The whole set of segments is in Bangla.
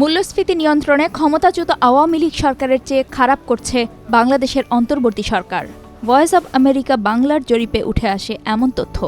মূল্যস্ফীতি নিয়ন্ত্রণে ক্ষমতাচ্যুত আওয়ামী লীগ সরকারের চেয়ে খারাপ করছে বাংলাদেশের অন্তর্বর্তী সরকার। ভয়েস অব আমেরিকা বাংলার জরিপে উঠে আসে এমন তথ্য।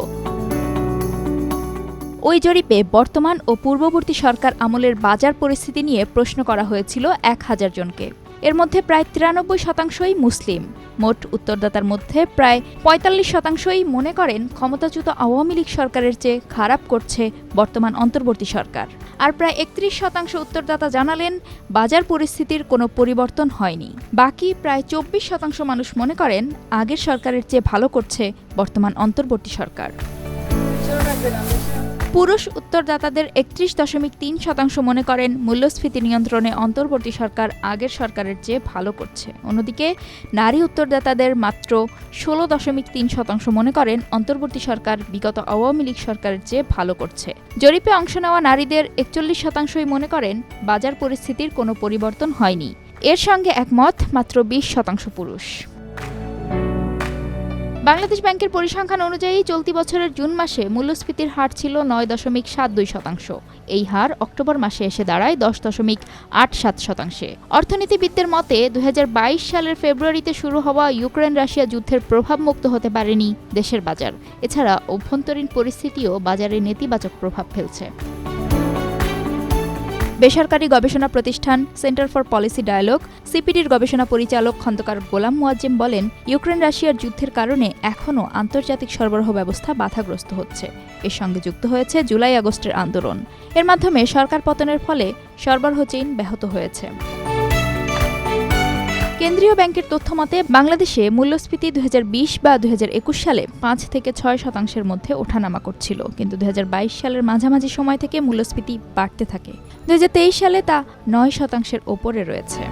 ওই জরিপে বর্তমান ও পূর্ববর্তী সরকার আমলের বাজার পরিস্থিতি নিয়ে প্রশ্ন করা হয়েছিল এক হাজার জনকে। এর মধ্যে প্রায় তিরানব্বই শতাংশই মুসলিম। মোট উত্তরদাতার মধ্যে প্রায় পঁয়তাল্লিশ শতাংশই মনে করেন ক্ষমতাচ্যুত আওয়ামী লীগ সরকারের চেয়ে খারাপ করছে বর্তমান অন্তর্বর্তী সরকার। আর প্রায় একত্রিশ শতাংশ উত্তরদাতা জানালেন, বাজার পরিস্থিতির কোনো পরিবর্তন হয়নি। বাকি প্রায় চব্বিশ শতাংশ মানুষ মনে করেন, আগের সরকারের চেয়ে ভালো করছে বর্তমান অন্তর্বর্তী সরকার। পুরুষ উত্তরদাতাদের একত্রিশ দশমিক তিন শতাংশ মনে করেন মূল্যস্ফীতি নিয়ন্ত্রণে অন্তর্বর্তী সরকার আগের সরকারের চেয়ে ভালো করছে। অন্যদিকে, নারী উত্তরদাতাদের মাত্র ষোলো দশমিক তিন শতাংশ মনে করেন অন্তর্বর্তী সরকার বিগত আওয়ামী লীগ সরকারের চেয়ে ভালো করছে। জরিপে অংশ নেওয়া নারীদের একচল্লিশ শতাংশই মনে করেন বাজার পরিস্থিতির কোনো পরিবর্তন হয়নি। এর সঙ্গে একমত মাত্র বিশ শতাংশ পুরুষ। বাংলাদেশ ব্যাংকের পরিসংখ্যান অনুযায়ী চলতি বছরের জুন মাসে মূল্যস্ফীতির হার ছিল নয় দশমিক সাত দুই শতাংশ। এই হার অক্টোবর মাসে এসে দাঁড়ায় দশ দশমিক আট সাত শতাংশে। অর্থনীতিবিদদের মতে দু হাজার বাইশ সালের ফেব্রুয়ারিতে শুরু হওয়া ইউক্রেন রাশিয়া যুদ্ধের প্রভাব মুক্ত হতে পারেনি দেশের বাজার। এছাড়া অভ্যন্তরীণ পরিস্থিতিও বাজারে নেতিবাচক প্রভাব ফেলছে। বেসরকারি গবেষণা প্রতিষ্ঠান সেন্টার ফর পলিসি ডায়ালগ, সিপিডির গবেষণা পরিচালক খন্দকার গোলাম মুয়াজ্জেম বলেন, ইউক্রেন রাশিয়ার যুদ্ধের কারণে এখনও আন্তর্জাতিক সরবরাহ ব্যবস্থা বাধাগ্রস্ত হচ্ছে। এর সঙ্গে যুক্ত হয়েছে জুলাই আগস্টের আন্দোলন। এর মাধ্যমে সরকার পতনের ফলে সরবরাহ চেইন ব্যাহত হয়েছে। কেন্দ্রীয় ব্যাংকের তথ্য মতে, বাংলাদেশে মূল্যস্ফীতি দু হাজার বিশ বা দু হাজার একুশ সালে পাঁচ থেকে ছয় শতাংশের মধ্যে ওঠানামা করছিল। কিন্তু দু হাজার বাইশ সালের মাঝামাঝি সময় থেকে মূল্যস্ফীতি বাড়তে থাকে। দুহাজার তেইশ সালে তা নয় শতাংশের ওপরে রয়েছে।